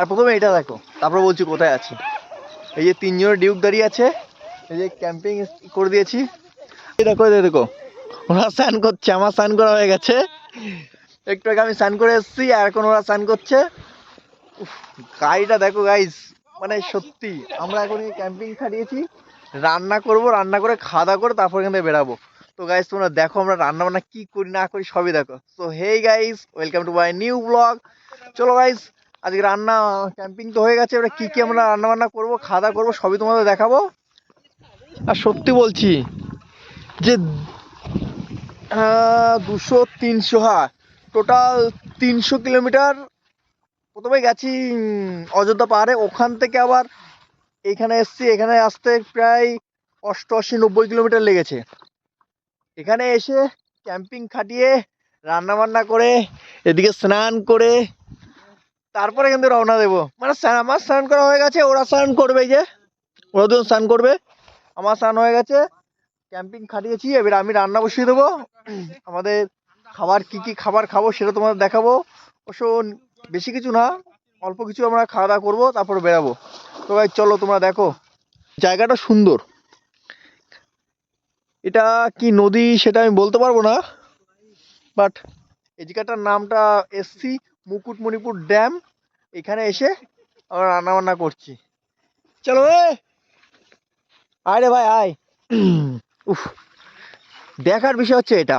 আর প্রথমে এটা দেখো, তারপরে বলছি কোথায় আছি। এই যে তিনজনের ডিউক দাঁড়িয়ে আছে, এই যে ক্যাম্পিং করে দিয়েছি। দেখো, এই দেখো, ওরা স্নান করছে, আমার স্নান করা হয়ে গেছে। একটু আগে আমি স্নান করে এসেছি, আর এখন ওরা স্নান করছে। গাড়িটা দেখো গাইস মানে সত্যি, আমরা এখন ক্যাম্পিং খাটিয়েছি রান্না করব, রান্না করে খাওয়া দাওয়া করে তারপর এখান থেকে বেরাবো। তো গাইস তোমরা দেখো আমরা রান্না বান্না কি করি, না করি, সবই দেখো। তো hey guys welcome to my new blog চলো গাইস আজকে রান্না ক্যাম্পিং তো হয়ে গেছে, এবার কি কি আমরা রান্না বান্না করব খাওয়া দাওয়া করব, সবই তোমাদের দেখাবো। আর সত্যি বলছি যে দুশো তিনশো হ্যাঁ টোটাল তিনশো কিলোমিটার প্রথমে গেছি অযোধ্যা পাহাড়ে, ওখান থেকে আবার এখানে এসছি, এখানে আসতে প্রায় অষ্টআশি নব্বই কিলোমিটার লেগেছে। এখানে এসে ক্যাম্পিং খাটিয়ে রান্না বান্না করে, এদিকে স্নান করে তারপরে কিন্তু রওনা দেবো। মানে আমার স্নান করা হয়ে গেছে, ওরা স্নান করবে যে, ওরা দুজন স্নান করবে। আমার স্নান হয়ে গেছে, ক্যাম্পিং খাটিয়েছি, এবার আমি রান্না বসিয়ে দেবো। আমাদের খাবার কি কি খাবার খাব সেটা তোমাদের দেখাবো। অবশ্য বেশি কিছু না, অল্প কিছু আমরা খাওয়া দাওয়া করব, তারপর বেরাবো। তো ভাই, চলো তোমরা দেখো। জায়গাটা সুন্দর। এটা কি নদী সেটা আমি বলতে পারব না বাট এই জায়গাটার নামটা এসসি মুকুটমণিপুর ড্যাম, এখানে এসে আমরা রান্না বান্না করছি। চলো আয় রে ভাই, আয়। উফ, দেখার বিষয় হচ্ছে এটা।